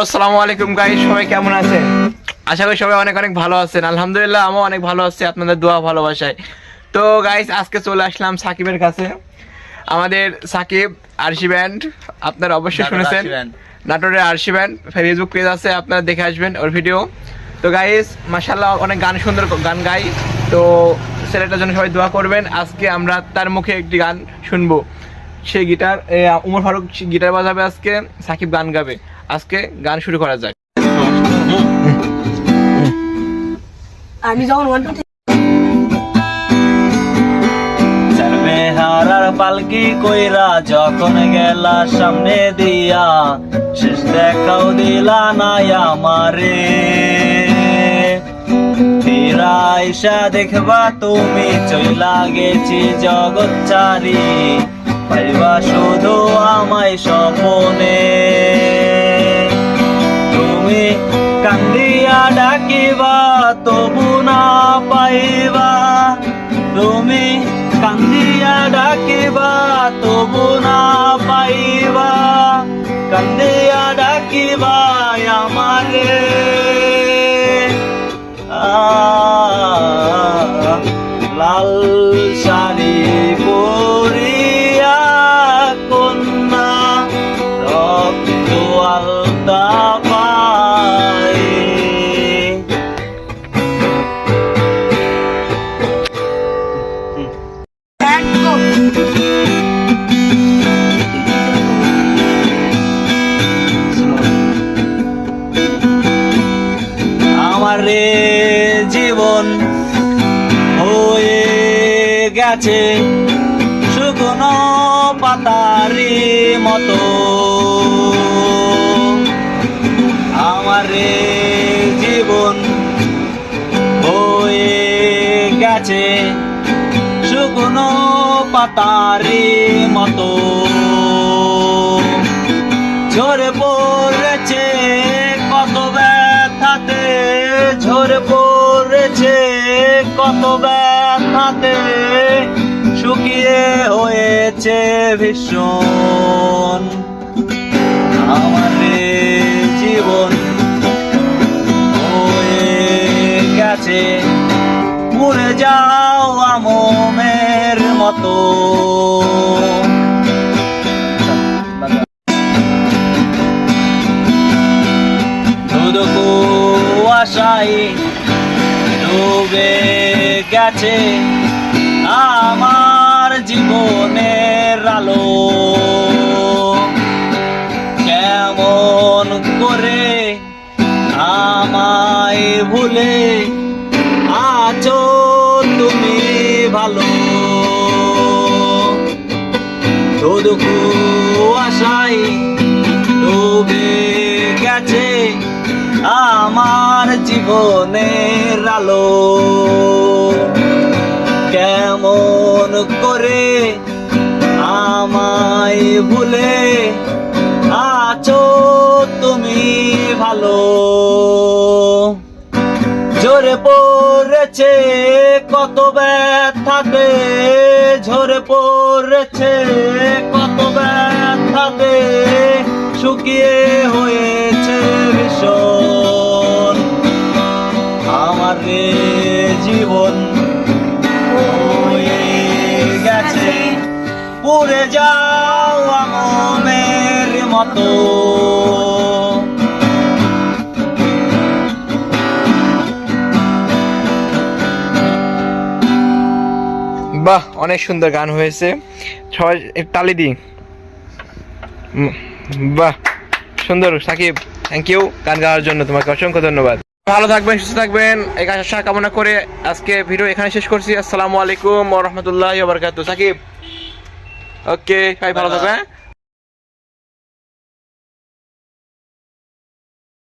আসসালামু আলাইকুম গাইস সবাই কেমন আছেন? আশা করি সবাই অনেক অনেক ভালো আছেন। আলহামদুলিল্লাহ আমিও অনেক ভালো আছি আপনাদের দোয়া ভালোবাসায়। তো গাইস আজকে চলে আসলাম সাকিবের কাছে। আমাদের সাকিব আরশি ব্যান্ড আপনারা অবশ্যই শুনেছেন। নাটোরের আরশি ব্যান্ড ফেসবুক পেজ আছে আপনারা দেখে আসবেন ওর ভিডিও তো গাইস মাশাল্লাহ অনেক গান সুন্দর গান গাই। তো ছেলেটার জন্য সবাই দোয়া করবেন। আজকে আমরা তার মুখে একটি গান শুনব। সেই গিটার উমর ফারুক গিটার বাজাবে আজকে। সাকিব গান গাবে। আজকে গান শুরু করা যায় আমি যখন ওয়ান টু হারার পালকি কইরা যখন গেলা সামনে দিয়া শেষ দেখাও দিলা না আমারে। ফিরা আইসা দেখবা তুমি চইলা গেছি জগৎ চারি পাইবা শুধু আমায় স্বপনে। ডাকিবা তবু না পাইবা। তুমি কান্দিয়া ডাকিবা তবু না পাইবা। কান্দিয়া ডাকিবা আমারে। হয়ে গেছে শুকনো পাতারি মতো। আমার জীবন হয়ে গেছে শুকনো পাতারি মতো। ঝরে পড়েছে কত ব্যথাতে, ঝরে পড়েছে কত শুকিয়ে হয়েছে ভীষণ। আমার জীবন হয়ে গেছে। পুড়ে যাও আমমের মতো। কুয়াশায় ডুবে গেছে। আমার জীবনের আলো। কেমন করে আমায় ভুলে আছো তুমি ভালো। ধুধু আশাই ডুবে গেছে আমার জীবনের আলো। কেমন করে আমায় ভুলে আছো তুমি ভালো? ঝরে পড়েছে, কত ব্যথাতে ঝরে পড়েছে, কত ব্যথাতে শুকিয়ে হয়েছে ভীষণ। আমার জীবন পুড়ে যাও আমনের মতো। বাহ, অনেক সুন্দর গান হয়েছে। সবাই তালি দিই বাহ, সুন্দর, সাকিব থ্যাংক ইউ গান গাওয়ার জন্য তোমাকে অসংখ্য ধন্যবাদ। ভালো থাকবেন, সুস্থ থাকবেন। এই আশা, কামনা করে আজকে ভিডিও এখানে শেষ করছি। আসসালামু আলাইকুম ওয়া রাহমাতুল্লাহি সাকিব। ওকে ভাই ভালো থাকবেন হ্যাঁ?